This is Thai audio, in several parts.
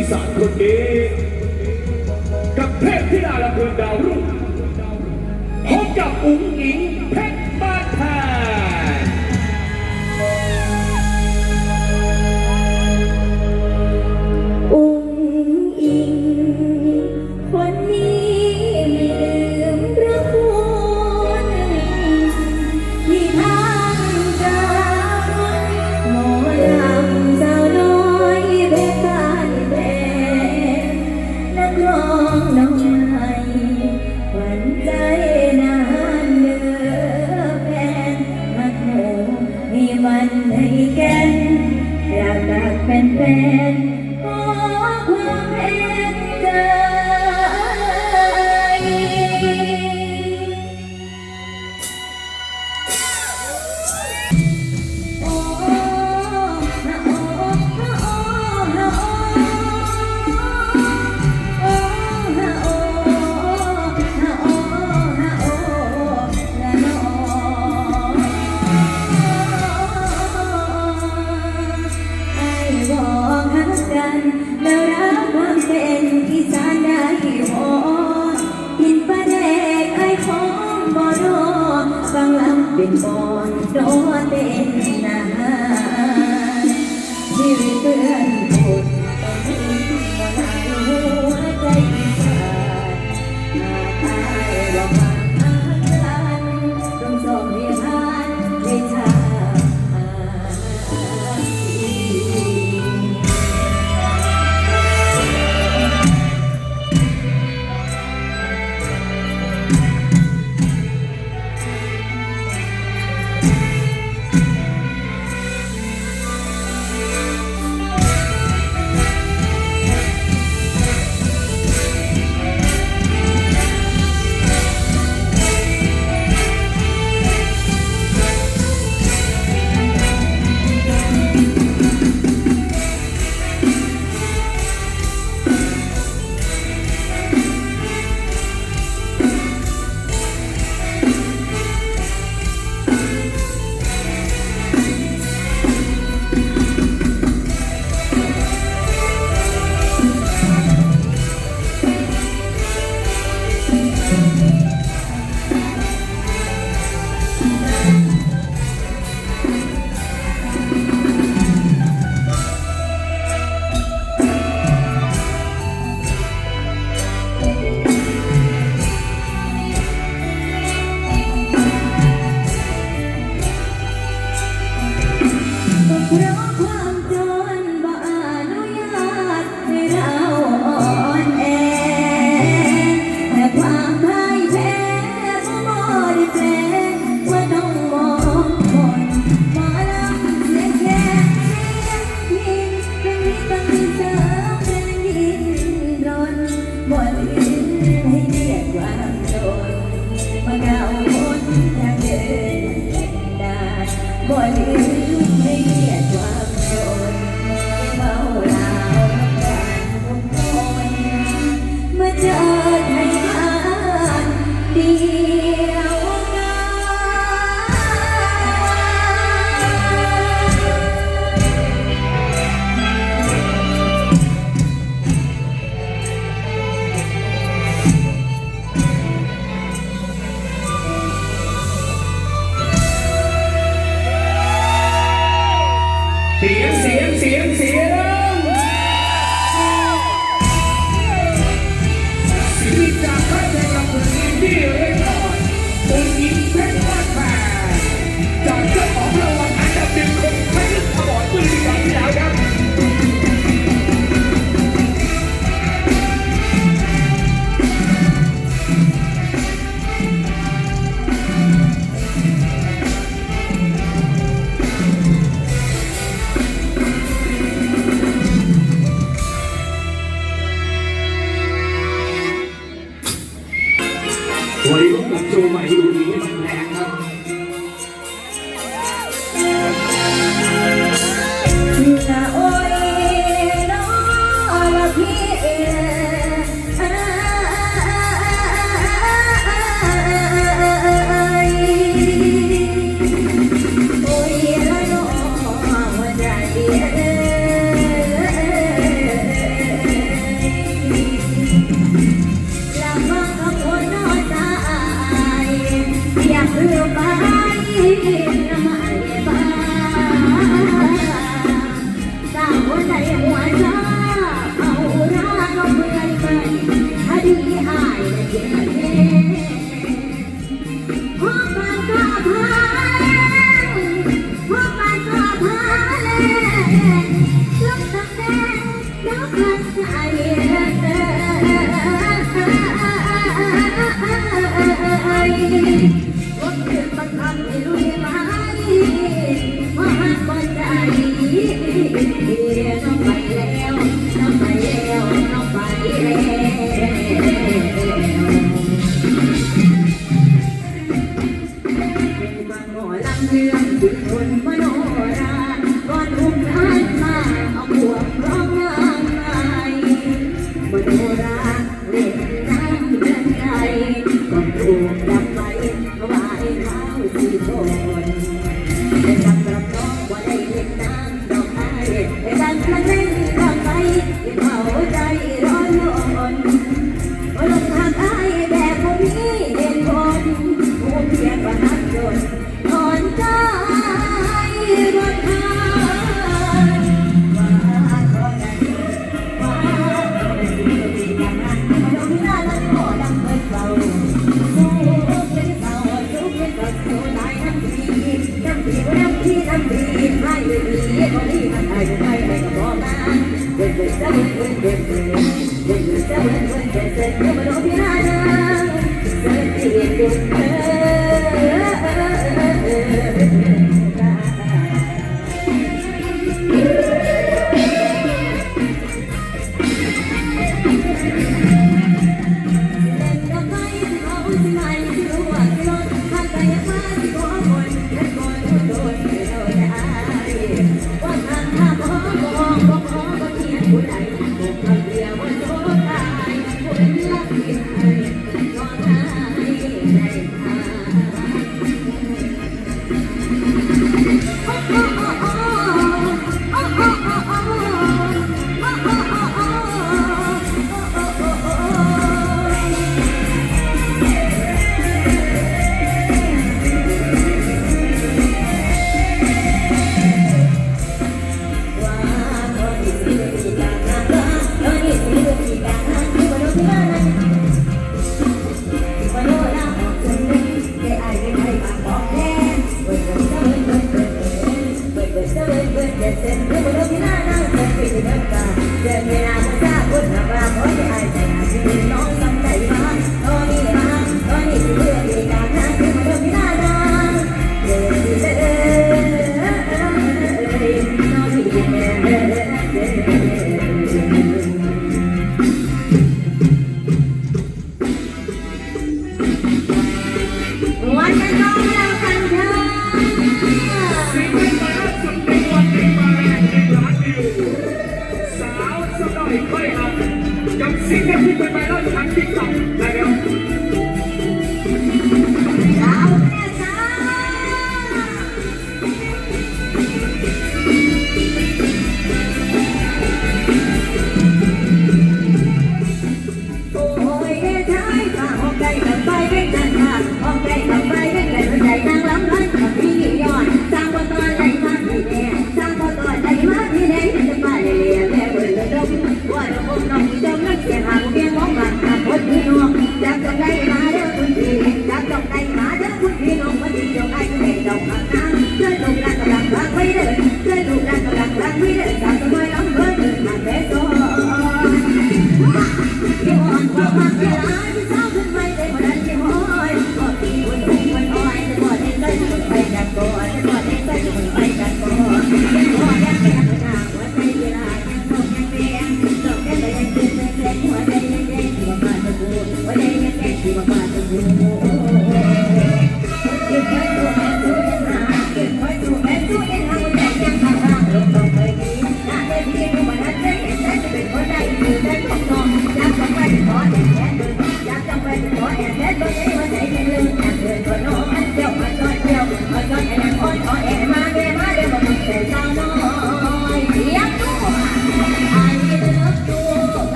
ีสานคนนี้กับเทพธิดาลำเพลินดาวรุ่งพบกับอุ๋งอิง ตั้งเรื่องถึงคนไม่ Thank you. i'm gonna go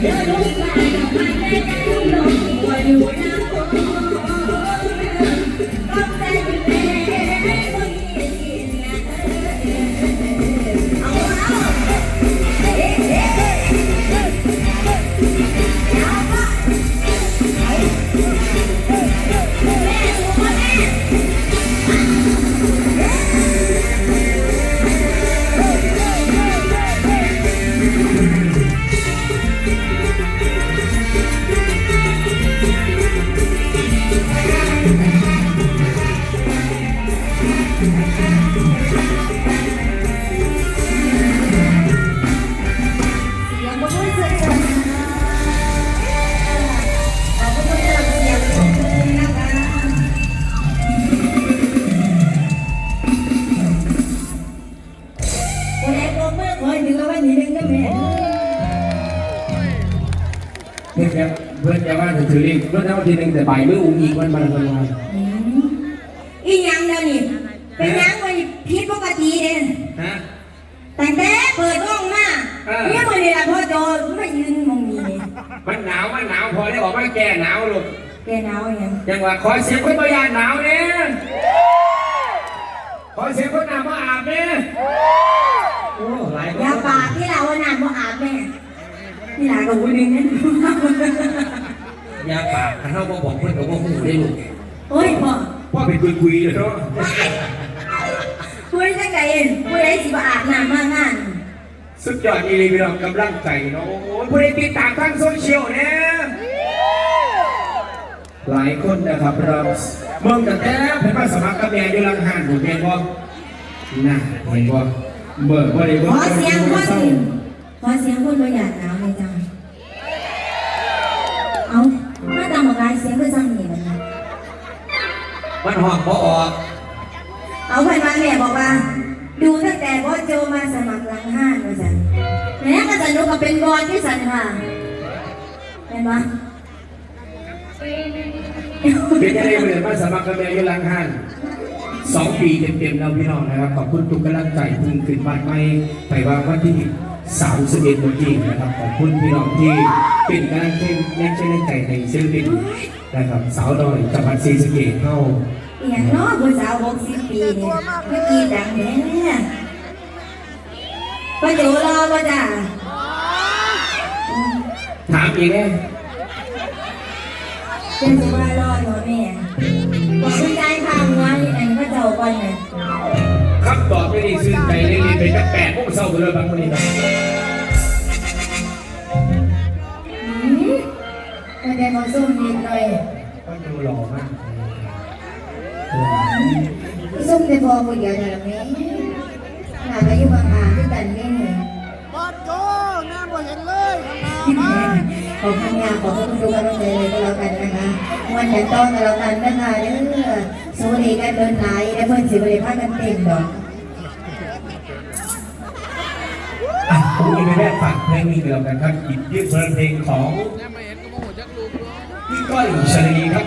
Yeah, don't ว่าจะถือเลขเพื่อนจะว่าทีหนึ่งแต่บ่ายมืออุ้งอีกวันบันวันวันอีหยังแล้วนี่เป็นหยังวันผิดปกติเด่นฮะ แต่แต่เปิดกล้องมาเออ เนี่ยวันนี้ละพ่อโจมายืนมองนี่มันหนาวมันหนาวพอได้บอกว่าแกหนาวลูกแกหนาวยังยังว่าขอเสียงคนตัวยานหนาวเนี่ยขอเสียงคนหนาวมาอาบเนี่ยโอ้หลายคนยาปากที่เราหนานบ่อาบแม่นี่หลากับวุ้นนึงนั่น ยาปากถ้าเราบอกเพื่อนกับว่าหูได้ลูกโอ้ยพ่อพ่อเป็นคุยคุยเลยเนาะคุยจังไงคุยได้สิบอาบน้ำมากงานสุดยอดอีลีพี่น้องกำลังใจเนาะผู้ใดติดตามทางโซเชียลนี่ยหลายคนนะครับเราเมืองแต่แต่เป็นมาสมัครกับแม่อยู่ลังห้านผมเห็นบ่น่ะเห็นบ่เบิกบ่าได้ขเบิ่งอเสียงคนขอเสียงคนตัวอย่างหนาวเลยจังเอา มันห้องบ่ออกเอาไปมาแม่บอกว่า ดูตั้งแต่บอสโจมาสมัครหลังห้านว่าสันแม่ก็จะนุกกับเป็นบอลที่สันค่ะเห็นปะเป็นยังไงเมื่อมาสมัครกับแม่อยู่หลังห้านสองปีเต็มๆแล้วพี่น้องนะครับขอบคุณทุกกำลังใจพึ่งขึ้นบ้านใหม่ไปว่าวันที่สามสิบเอ็ดวันที่นะครับขอบคุณพี่น้องที่เป็นกำลังใจแรงใจแรงใจในศิลปิน นะครับสาวดอยจังหวัดศรีสะเกษเข้าอหย่างเน้อผู้สาวหกสิบปีเนี่ยเมื่อกี้ดังแน่ป้าโจรอป่ะจ้ะถามอีกแน่เป็นสิว่ารออยู่แม่บอกคุณใจข้างไว้อันก็เจ้าก่อนเนี่ยคำตอบไม่ได้ซื่อใจเลยไปตั้งแปดโมงเช้าไปเลยบางวันนี้ ก็ได้มาส้มนิดหน่อยก็ดูหล่อมากส้มได้พอผู้เดียวเท่านั้นเองหานก็อยู่บางอ่างด้วยกันนี่บอดโจหน้าบ่เห็นเลยข้างหน้ามาขอคำยาขอคุณดูกำลังเลยก็แล้วกันนะคะวันอย่าต้องกันแล้วกันนะคะเด้อสวัสดีกันเดินไหลและเพื่อนสิบริพากันเต็มดอกอะผมมีแม่ฝากเพลงนี้กันแล้วกันครับหยิบยื่นเพลงของ ก้อยชลีครับ